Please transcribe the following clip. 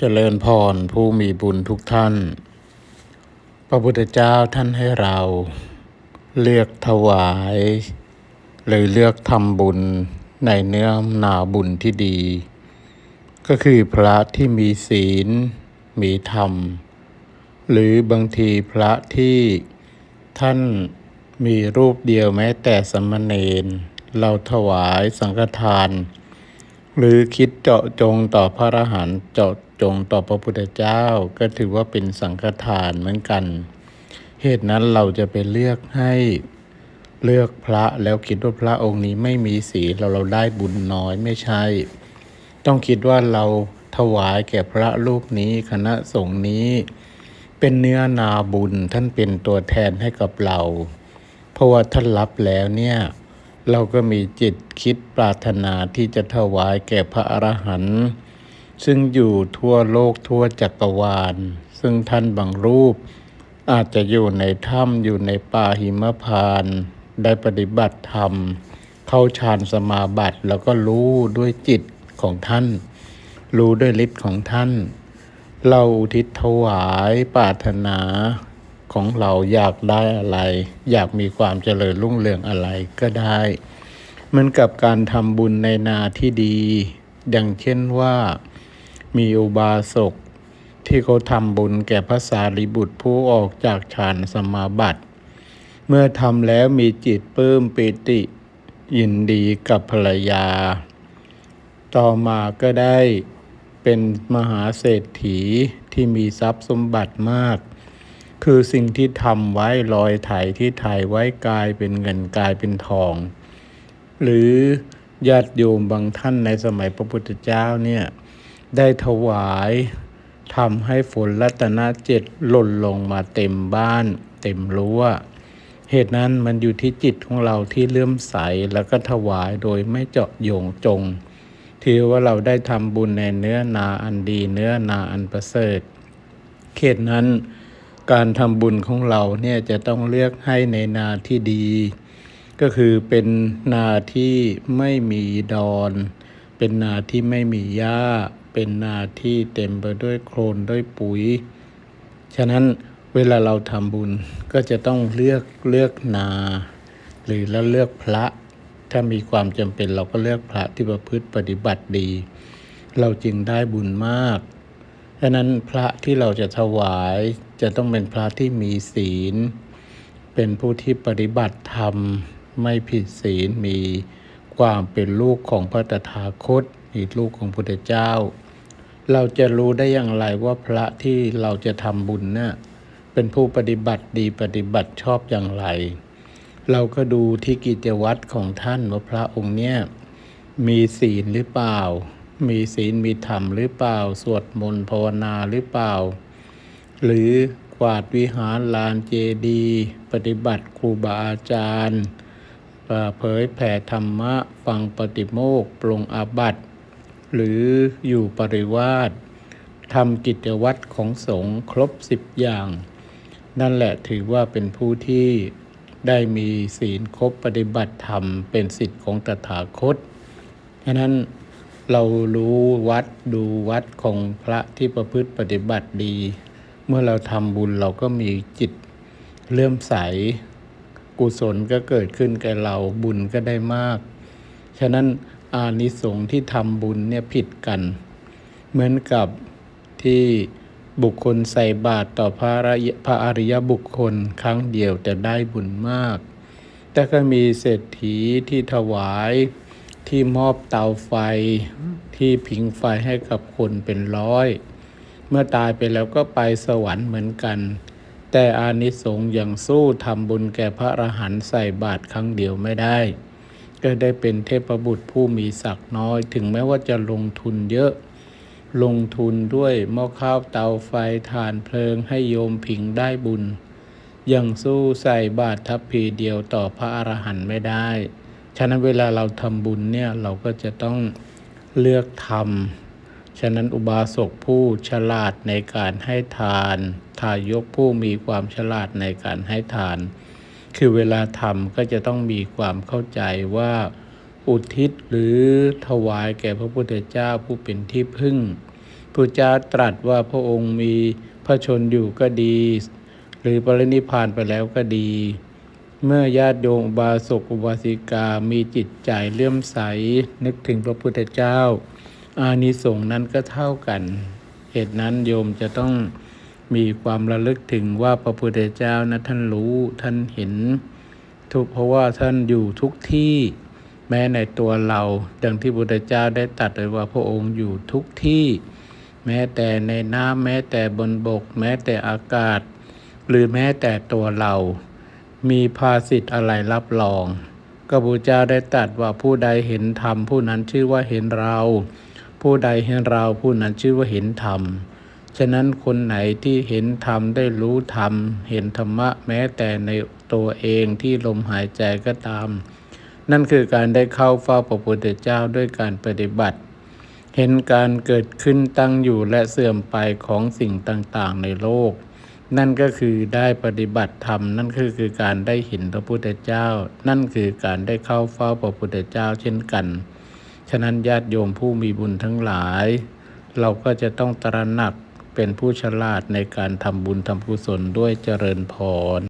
เจริญพรผู้มีบุญทุกท่าน พระพุทธเจ้าท่านให้เรา เลือกถวาย หรือเลือกทำบุญในเนื้อนาบุญที่ดี ก็คือพระที่มีศีล มีธรรม หรือบางทีพระที่ท่านมีรูปเดียวแม้แต่สมณเณรเราถวายสังฆทาน หรือคิดเจาะจงต่อพระอรหันต์เจาะ จงต่อพระพุทธเจ้าก็ถือว่าเป็นสังฆทานเหมือนกัน เหตุนั้นเราจะไปเลือกให้เลือกพระแล้วคิดว่าพระองค์นี้ไม่มีศีลเราเราได้บุญน้อยไม่ใช่ ต้องคิดว่าเราถวายแก่พระรูปนี้คณะสงฆ์นี้ เป็นเนื้อนาบุญท่านเป็นตัวแทนให้กับเรา เพราะว่าท่านรับแล้วเนี่ยเราก็มีจิตคิดปรารถนาที่จะถวายแก่พระอรหันต์ ซึ่งอยู่ทั่วโลกทั่วจักรวาล ซึ่งท่านบางรูป อาจจะอยู่ในถ้ำอยู่ในป่าหิมพานได้ปฏิบัติธรรม เข้าฌานสมาบัติแล้วก็รู้ด้วยจิตของท่าน รู้ด้วยฤทธิ์ของท่าน เราอุทิศถวายปรารถนาของเราอยากได้อะไร อยากมีความเจริญรุ่งเรืองอะไรก็ได้เหมือนกับการทำบุญในนาที่ดีอย่างเช่นว่า มีอุบาสกที่เขาทำบุญแก่พระสารีบุตรผู้ออกจากฌานสมาบัติ เมื่อทำแล้วมีจิตปลื้มปิติ ยินดีกับภรรยา ต่อมาก็ได้เป็นมหาเศรษฐีที่มีทรัพย์สมบัติมาก คือสิ่งที่ทำไว้ลอยไถที่ถ่ายไว้กลายเป็นเงินกลายเป็นทอง หรือญาติโยมบางท่านในสมัยพระพุทธเจ้าเนี่ย ได้ถวายทำให้ฝนรัตนเจ็ดหล่นลงมาเต็มบ้าน เต็มรั้วเหตุนั้นมันอยู่ที่จิตของเราที่เลื่อมใสแล้วก็ถวายโดยไม่เจาะโยงจงที่ว่าเราได้ทำบุญในเนื้อนาอันดีเนื้อนาอันประเสริฐเขตนั้นการทำบุญของเราเนี่ยจะต้องเลือกให้ในนาที่ดี ก็คือเป็นนาที่ไม่มีดอน เป็นนาที่ไม่มีหญ้า เป็นนาที่เต็มไปด้วยโคลนด้วยปุ๋ย ฉะนั้นเวลาเราทำบุญก็จะต้องเลือกเลือกนา หรือแล้วเลือกพระ ถ้ามีความจำเป็นเราก็เลือกพระที่ประพฤติปฏิบัติดี เราจึงได้บุญมากฉะนั้นพระที่เราจะถวายจะต้องเป็นพระที่มีศีล เป็นผู้ที่ปฏิบัติธรรมไม่ผิดศีลมีความเป็นลูกของพระตถาคตมีลูกของพุทธเจ้า เราจะรู้ได้อย่างไรว่าพระที่เราจะทำบุญเนี่เป็นผู้ปฏิบัติดีปฏิบัติชอบอย่างไร เราก็ดูที่กิจวัตรของท่านว่าพระองค์เนี่ยมีศีลหรือเปล่า มีศีลมีธรรมหรือเปล่า สวดมนต์ภาวนาหรือเปล่า หรือกวาดวิหารลานเจดี ปฏิบัติครูบาอาจารย์เผยแผ่ธรรมะ ฟังปฏิโมกปรงอาบัติ หรืออยู่ปริวาสทำกิจวัตรของสงฆ์ครบสิบอย่าง นั่นแหละถือว่าเป็นผู้ที่ได้มีศีลครบปฏิบัติธรรมเป็นสิทธิ์ของตถาคตฉะนั้นเรารู้วัดดูวัดของพระที่ประพฤติปฏิบัติดี เมื่อเราทำบุญเราก็มีจิตเลื่อมใส กุศลก็เกิดขึ้นแก่เราบุญก็ได้มาก ฉะนั้น อานิสงส์ที่ทำบุญเนี่ยผิดกัน เหมือนกับที่บุคคลใส่บาตรต่อพระอริยพระอริยบุคคลครั้งเดียวแต่ได้บุญมาก แต่ก็มีเศรษฐีที่ถวายที่มอบเตาไฟที่ผิงไฟให้กับคนเป็นร้อย เมื่อตายไปแล้วก็ไปสวรรค์เหมือนกัน แต่อานิสงส์ยังสู้ทำบุญแก่พระอรหันต์ใส่บาตรครั้งเดียวไม่ได้ ก็ได้เป็นเทพบุตรผู้มีศักดิ์น้อย ถึงแม้ว่าจะลงทุนเยอะ ลงทุนด้วยหม้อข้าวเตาไฟทานเพลิงให้โยมผิงได้บุญ ยังสู้ใส่บาตรทัพพีเดียวต่อพระอรหันต์ไม่ได้ ฉะนั้นเวลาเราทำบุญเนี่ยเราก็จะต้องเลือกทำฉะนั้นอุบาสกผู้ฉลาดในการให้ทาน ทายกผู้มีความฉลาดในการให้ทาน คือเวลาทำก็จะต้องมีความเข้าใจว่า อุทิศหรือถวายแก่พระพุทธเจ้าผู้เป็นที่พึ่งพระเจ้าตรัสว่าพระองค์มีพระชนอยู่ก็ดี หรือปรินิพานไปแล้วก็ดี เมื่อญาติโยมบาสกอุบาสิกามีจิตใจเลื่อมใส นึกถึงพระพุทธเจ้า อานิสงส์นั้นก็เท่ากัน เหตุนั้นโยมจะต้อง มีความระลึกถึงว่าพระพุทธเจ้านะท่านรู้ท่านเห็น ทุกเพราะว่าท่านอยู่ทุกที่แม้ในตัวเราดังที่พระพุทธเจ้าได้ตรัสไว้ว่าพระองค์อยู่ทุกที่ แม้แต่ในน้ำแม้แต่บนบก แม้แต่อากาศ หรือแม้แต่ตัวเรา มีภาสิทธ์อะไรรับรองก็พระเจ้าได้ตรัสว่าผู้ใดเห็นธรรมผู้นั้นชื่อว่าเห็นเรา ผู้ใดเห็นเราผู้นั้นชื่อว่าเห็นธรรม ฉะนั้นคนไหนที่เห็นธรรมได้รู้ธรรม เห็นธรรมะแม้แต่ในตัวเองที่ลมหายใจก็ตาม นั่นคือการได้เข้าเฝ้าพระพุทธเจ้าด้วยการปฏิบัติ เห็นการเกิดขึ้นตั้งอยู่และเสื่อมไปของสิ่งต่างๆในโลก นั่นก็คือได้ปฏิบัติธรรม นั่นคือคือการได้เห็นพระพุทธเจ้า นั่นคือการได้เข้าเฝ้าพระพุทธเจ้าเช่นกัน ฉะนั้นญาติโยมผู้มีบุญทั้งหลาย เราก็จะต้องตระหนัก เป็นผู้ฉลาดในการทำบุญทำกุศลด้วยเจริญพร